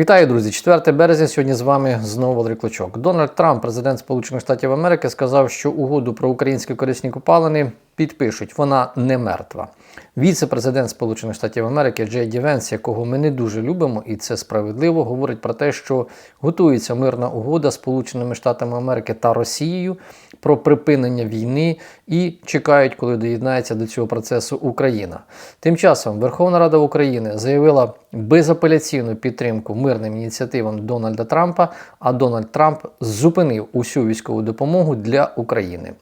Вітаю, друзі! 4 березня. Сьогодні з вами знову Валерій Клочок. Дональд Трамп, президент Сполучених Штатів Америки, сказав, що угоду про українські корисні копалини підпишуть. Вона не мертва. Віце-президент Сполучених Штатів Америки Джей Ді Венс, якого ми не дуже любимо, і це справедливо, говорить про те, що готується мирна угода Сполученими Штатами Америки та Росією про припинення війни і чекають, коли доєднається до цього процесу Україна. Тим часом Верховна Рада України заявила безапеляційну підтримку мирним ініціативам Дональда Трампа, а Дональд Трамп зупинив усю військову допомогу для України.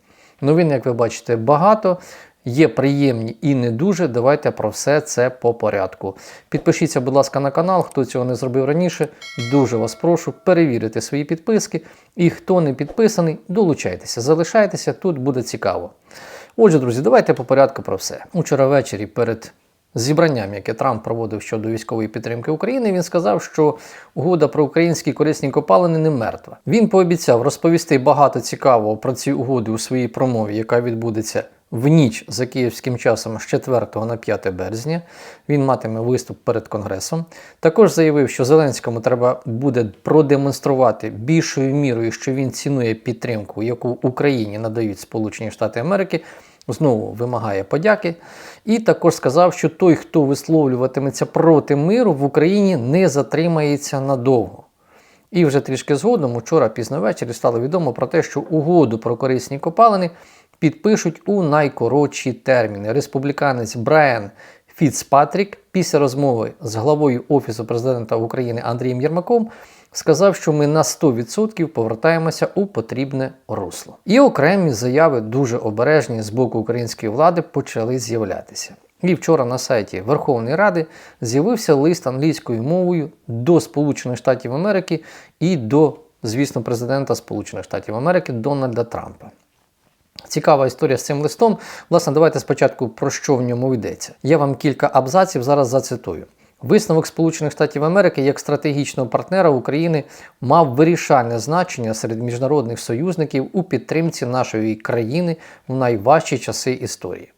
Новин, як ви бачите, багато. Є приємні і не дуже. Давайте про все це по порядку. Підпишіться, будь ласка, на канал. Хто цього не зробив раніше, дуже вас прошу перевірити свої підписки. І хто не підписаний, долучайтеся, залишайтеся, тут буде цікаво. Отже, друзі, давайте по порядку про все. Учора ввечері перед зібранням, яке Трамп проводив щодо військової підтримки України, він сказав, що угода про українські корисні копалини не мертва. Він пообіцяв розповісти багато цікавого про ці угоди у своїй промові, яка відбудеться в ніч за київським часом з 4 на 5 березня. Він матиме виступ перед Конгресом. Також заявив, що Зеленському треба буде продемонструвати більшою мірою, що він цінує підтримку, яку Україні надають Сполучені Штати Америки. Знову вимагає подяки. І також сказав, що той, хто висловлюватиметься проти миру в Україні, не затримається надовго. І вже трішки згодом, учора пізно ввечері, стало відомо про те, що угоду про корисні копалини підпишуть у найкоротші терміни. Республіканець Брайан Фіцпатрік після розмови з главою Офісу президента України Андрієм Єрмаком сказав, що ми на 100% повертаємося у потрібне русло. І окремі заяви дуже обережні з боку української влади почали з'являтися. І вчора на сайті Верховної Ради з'явився лист англійською мовою до Сполучених Штатів Америки і до, звісно, президента Сполучених Штатів Америки Дональда Трампа. Цікава історія з цим листом. Власне, давайте спочатку про що в ньому йдеться. Я вам кілька абзаців зараз зацитую. Висновок Сполучених Штатів Америки як стратегічного партнера України мав вирішальне значення серед міжнародних союзників у підтримці нашої країни в найважчі часи історії.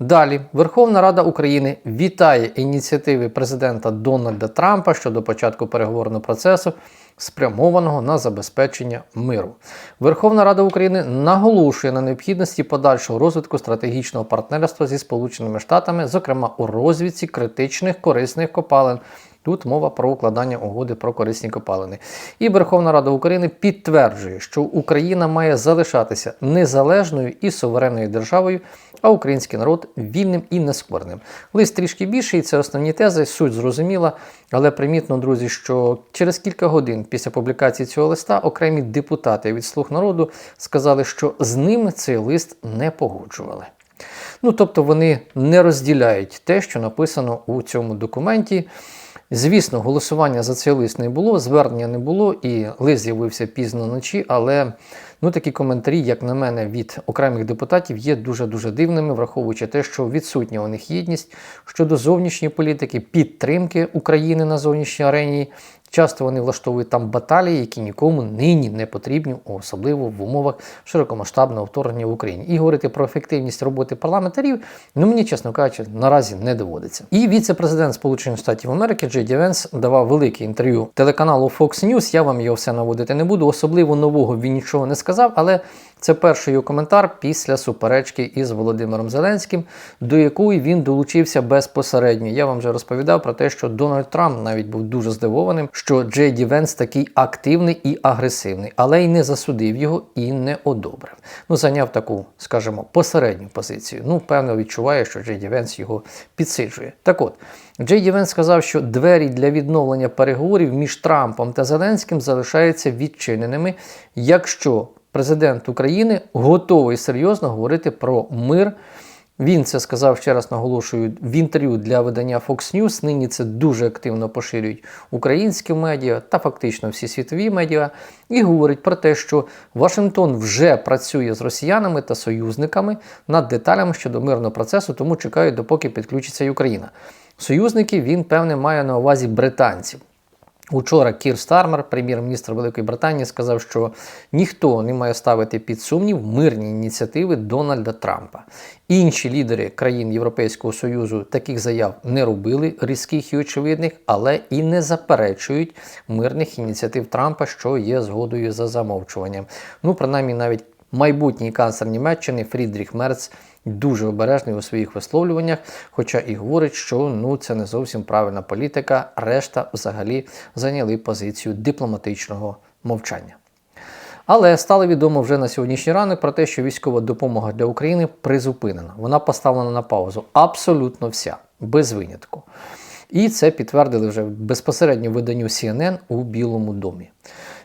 Далі Верховна Рада України вітає ініціативи президента Дональда Трампа щодо початку переговорного процесу, спрямованого на забезпечення миру. Верховна Рада України наголошує на необхідності подальшого розвитку стратегічного партнерства зі Сполученими Штатами, зокрема у розвідці критичних корисних копалин. Тут мова про укладання угоди про корисні копалини. І Верховна Рада України підтверджує, що Україна має залишатися незалежною і суверенною державою, а український народ вільним і нескорним. Лист трішки більший, це основні тези, суть зрозуміла, але примітно, друзі, що через кілька годин після публікації цього листа окремі депутати від слуг народу сказали, що з ними цей лист не погоджували. Ну, тобто вони не розділяють те, що написано у цьому документі. Звісно, голосування за цей лист не було, звернення не було, і лист з'явився пізно вночі, але ну, такі коментарі, як на мене, від окремих депутатів є дуже-дуже дивними, враховуючи те, що відсутня у них єдність щодо зовнішньої політики, підтримки України на зовнішній арені. Часто вони влаштовують там баталії, які нікому нині не потрібні, особливо в умовах широкомасштабного вторгнення в Україні. І говорити про ефективність роботи парламентарів, ну мені, чесно кажучи, наразі не доводиться. І віце-президент Сполучених Штатів Америки Джей Ді Венс давав велике інтерв'ю телеканалу Fox News. Я вам його все наводити не буду. Особливо нового він нічого не сказав, але це перший його коментар після суперечки із Володимиром Зеленським, до якої він долучився безпосередньо. Я вам вже розповідав про те, що Дональд Трамп навіть був дуже здивованим, що Джей Ді Венс такий активний і агресивний, але й не засудив його і не одобрив. Ну, зайняв таку, скажімо, посередню позицію. Ну, певно, відчуває, що Джей Ді Венс його підсиджує. Так от. Джей Ді Венс сказав, що двері для відновлення переговорів між Трампом та Зеленським залишаються відчиненими, якщо президент України готовий серйозно говорити про мир. Він це сказав ще раз наголошую в інтерв'ю для видання Fox News. Нині це дуже активно поширюють українські медіа та фактично всі світові медіа, і говорить про те, що Вашингтон вже працює з росіянами та союзниками над деталями щодо мирного процесу, тому чекають, допоки підключиться і Україна. Союзники він, певне, має на увазі британців. Учора Кір Стармер, прем'єр-міністр Великої Британії, сказав, що ніхто не має ставити під сумнів мирні ініціативи Дональда Трампа. Інші лідери країн Європейського Союзу таких заяв не робили, різких і очевидних, але і не заперечують мирних ініціатив Трампа, що є згодою за замовчуванням. Ну, принаймні, навіть майбутній канцлер Німеччини Фрідріх Мерц дуже обережний у своїх висловлюваннях, хоча і говорить, що ну це не зовсім правильна політика. Решта взагалі зайняли позицію дипломатичного мовчання. Але стало відомо вже на сьогоднішній ранок про те, що військова допомога для України призупинена. Вона поставлена на паузу. Абсолютно вся, без винятку. І це підтвердили вже безпосередньо виданню CNN у Білому домі.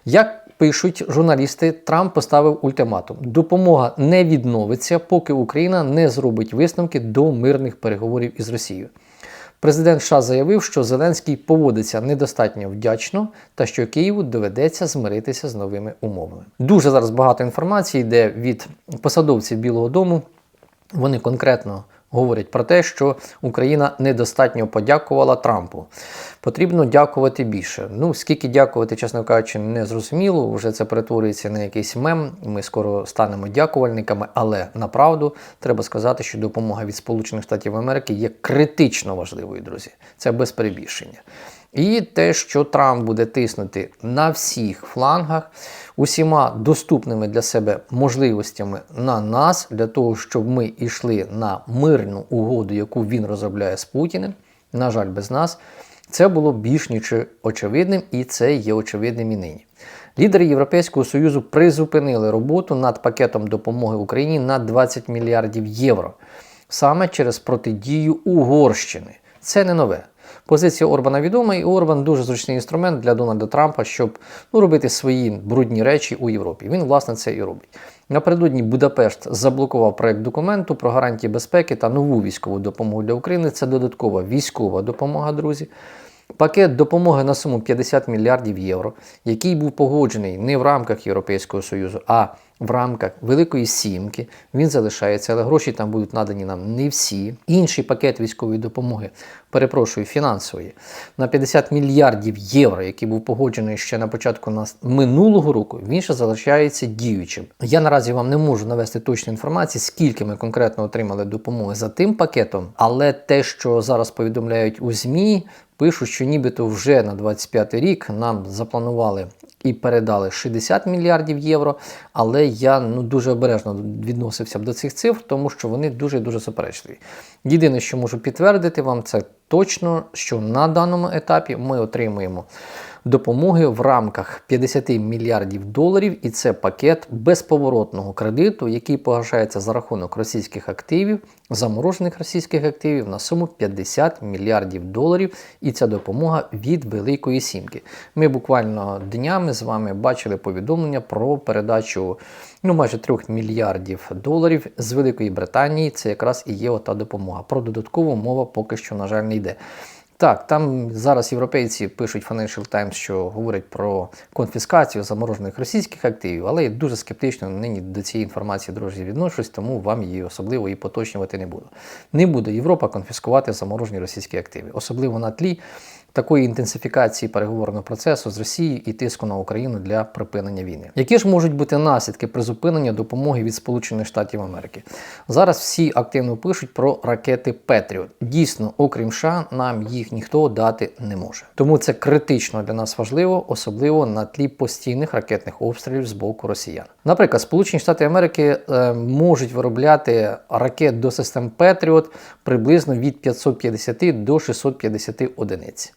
Як пишуть журналісти, Трамп поставив ультиматум: допомога не відновиться, поки Україна не зробить висновки до мирних переговорів із Росією. Президент США заявив, що Зеленський поводиться недостатньо вдячно та що Києву доведеться змиритися з новими умовами. Дуже зараз багато інформації йде від посадовців Білого Дому. Вони конкретно говорять про те, що Україна недостатньо подякувала Трампу. Потрібно дякувати більше. Ну, скільки дякувати, чесно кажучи, не зрозуміло. Вже це перетворюється на якийсь мем. Ми скоро станемо дякувальниками, але направду треба сказати, що допомога від Сполучених Штатів Америки є критично важливою, друзі. Це без перебільшення. І те, що Трамп буде тиснути на всіх флангах, усіма доступними для себе можливостями на нас, для того, щоб ми йшли на мирну угоду, яку він розробляє з Путіним, на жаль, без нас, це було більш ніж очевидним, і це є очевидним і нині. Лідери Європейського Союзу призупинили роботу над пакетом допомоги Україні на 20 мільярдів євро саме через протидію Угорщини. Це не нове. Позиція Орбана відома, і Орбан дуже зручний інструмент для Дональда Трампа, щоб ну, робити свої брудні речі у Європі. Він, власне, це і робить. Напередодні Будапешт заблокував проект документу про гарантії безпеки та нову військову допомогу для України. Це додаткова військова допомога, друзі. Пакет допомоги на суму 50 мільярдів євро, який був погоджений не в рамках Європейського Союзу, а в рамках Великої Сімки. Він залишається, але гроші там будуть надані нам не всі. Інший пакет військової допомоги, перепрошую, фінансової, на 50 мільярдів євро, який був погоджений ще на початку нас минулого року, він ще залишається діючим. Я наразі вам не можу навести точну інформацію, скільки ми конкретно отримали допомоги за тим пакетом, але те, що зараз повідомляють у ЗМІ. Пишуть, що нібито вже на 25 рік нам запланували і передали 60 мільярдів євро. Але я ну дуже обережно відносився б до цих цифр, тому що вони дуже дуже суперечливі. Єдине, що можу підтвердити вам, це точно, що на даному етапі ми отримуємо допомоги в рамках 50 мільярдів доларів, і це пакет безповоротного кредиту, який погашається за рахунок російських активів, заморожених російських активів на суму 50 мільярдів доларів. І ця допомога від Великої Сімки. Ми буквально днями з вами бачили повідомлення про передачу ну, майже 3 мільярдів доларів з Великої Британії. Це якраз і є ота допомога. Про додаткову мова поки що, на жаль, не йде. Так, там зараз європейці пишуть Financial Times, що говорять про конфіскацію заморожених російських активів, але я дуже скептично нині до цієї інформації друзі відношусь, тому вам її особливо і поточнювати не буду. Не буде Європа конфіскувати заморожені російські активи, особливо на тлі такої інтенсифікації переговорного процесу з Росією і тиску на Україну для припинення війни. Які ж можуть бути наслідки призупинення допомоги від Сполучених Штатів Америки? Зараз всі активно пишуть про ракети Петріот. Дійсно, окрім США, нам їх ніхто дати не може. Тому це критично для нас важливо, особливо на тлі постійних ракетних обстрілів з боку росіян. Наприклад, Сполучені Штати Америки е, можуть виробляти ракет до систем Петріот приблизно від 550 до 650 одиниць.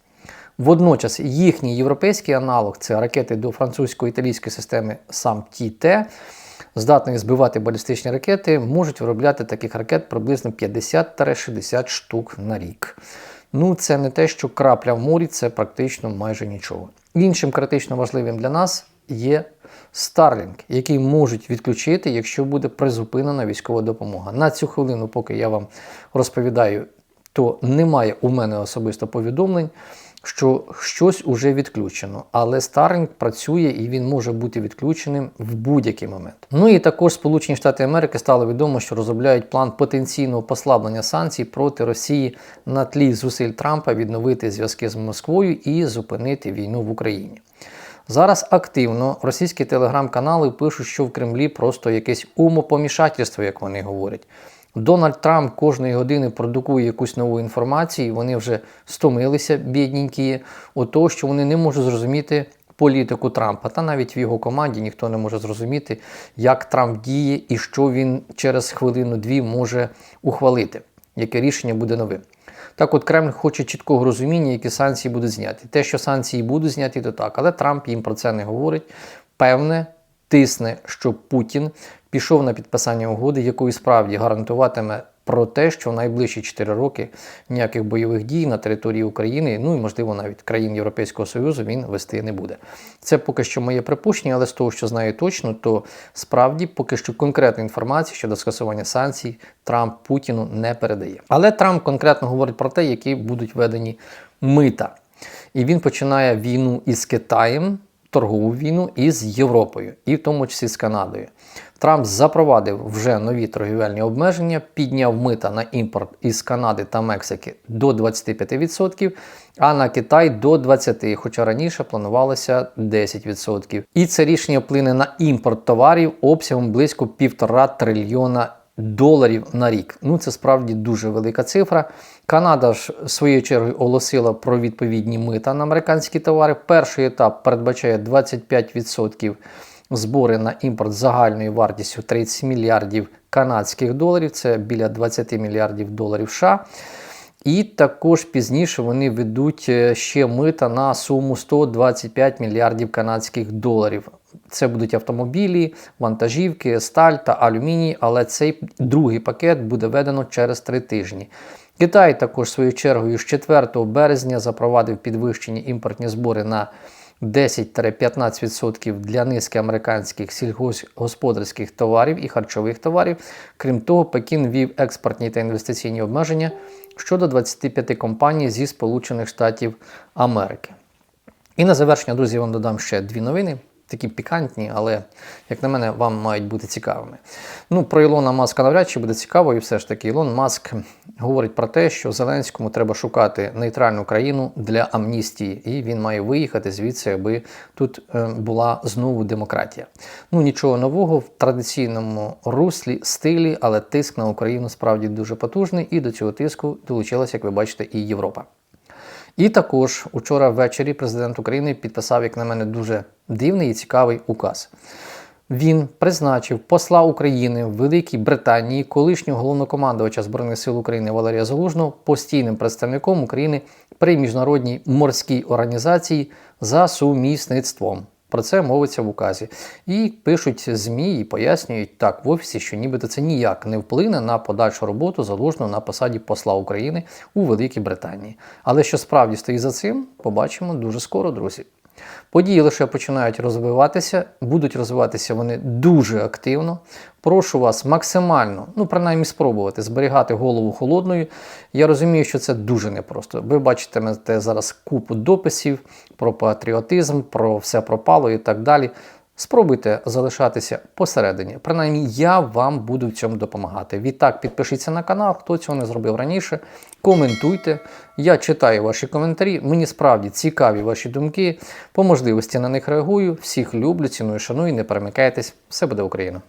Водночас їхній європейський аналог це ракети до французько-італійської системи САМ-ТІТ, здатної збивати балістичні ракети, можуть виробляти таких ракет приблизно 50-60 штук на рік. Ну, це не те, що крапля в морі, це практично майже нічого. Іншим критично важливим для нас є Starlink, який можуть відключити, якщо буде призупинена військова допомога. На цю хвилину, поки я вам розповідаю, то немає у мене особисто повідомлень що щось уже відключено, але Starlink працює і він може бути відключеним в будь-який момент. Ну і також Сполучені Штати Америки стало відомо, що розробляють план потенційного послаблення санкцій проти Росії на тлі зусиль Трампа відновити зв'язки з Москвою і зупинити війну в Україні. Зараз активно російські телеграм-канали пишуть, що в Кремлі просто якесь умопомішательство, як вони говорять. Дональд Трамп кожної години продукує якусь нову інформацію, вони вже стомилися, бідненькі, от того, що вони не можуть зрозуміти політику Трампа. Та навіть в його команді ніхто не може зрозуміти, як Трамп діє і що він через хвилину-дві може ухвалити, яке рішення буде новим. Так от Кремль хоче чіткого розуміння, які санкції будуть зняті. Те, що санкції будуть зняті, то так, але Трамп їм про це не говорить. Певне, тисне, що Путін пішов на підписання угоди, якою справді гарантуватиме про те, що в найближчі 4 роки ніяких бойових дій на території України, ну і можливо навіть країн Європейського Союзу він вести не буде. Це поки що моє припущення, але з того, що знаю точно, то справді поки що конкретної інформації щодо скасування санкцій Трамп Путіну не передає. Але Трамп конкретно говорить про те, які будуть введені мита. І він починає війну із Китаєм, торгову війну із Європою, і в тому числі з Канадою. Трамп запровадив вже нові торгівельні обмеження, підняв мита на імпорт із Канади та Мексики до 25%, а на Китай до 20%, хоча раніше планувалося 10%. І це рішення вплине на імпорт товарів обсягом близько 1,5 трильйона доларів на рік. Ну це справді дуже велика цифра. Канада ж своєю чергою оголосила про відповідні мита на американські товари. Перший етап передбачає 25% збори на імпорт загальною вартістю 30 мільярдів канадських доларів, це біля 20 мільярдів доларів США. І також пізніше вони ведуть е, ще мита на суму 125 мільярдів канадських доларів. Це будуть автомобілі, вантажівки, сталь та алюміній, але цей другий пакет буде введено через три тижні. Китай також своєю чергою з 4 березня запровадив підвищені імпортні збори на 10-15% для низки американських сільгосподарських товарів і харчових товарів. Крім того, Пекін ввів експортні та інвестиційні обмеження щодо 25 компаній зі Сполучених Штатів Америки. І на завершення, друзі, я вам додам ще дві новини. Такі пікантні, але, як на мене, вам мають бути цікавими. Ну, про Ілона Маска навряд чи буде цікаво, і все ж таки Ілон Маск говорить про те, що Зеленському треба шукати нейтральну країну для амністії, і він має виїхати звідси, аби тут е, була знову демократія. Ну нічого нового в традиційному руслі, стилі, але тиск на Україну справді дуже потужний, і до цього тиску долучилася, як ви бачите, і Європа. І також учора ввечері президент України підписав, як на мене, дуже дивний і цікавий указ. Він призначив посла України в Великій Британії, колишнього головнокомандувача Збройних сил України Валерія Залужного, постійним представником України при міжнародній морській організації за сумісництвом. Про це мовиться в указі. І пишуть ЗМІ і пояснюють так в офісі, що нібито це ніяк не вплине на подальшу роботу залужного на посаді посла України у Великій Британії. Але що справді стоїть за цим, побачимо дуже скоро, друзі. Події лише починають розвиватися, будуть розвиватися вони дуже активно. Прошу вас максимально, ну принаймні спробувати зберігати голову холодною. Я розумію, що це дуже непросто. Ви бачите зараз купу дописів про патріотизм, про все пропало і так далі. Спробуйте залишатися посередині. Принаймні, я вам буду в цьому допомагати. Відтак, підпишіться на канал, хто цього не зробив раніше. Коментуйте. Я читаю ваші коментарі. Мені справді цікаві ваші думки. По можливості на них реагую. Всіх люблю, ціную, шаную. Не перемикайтесь. Все буде Україна!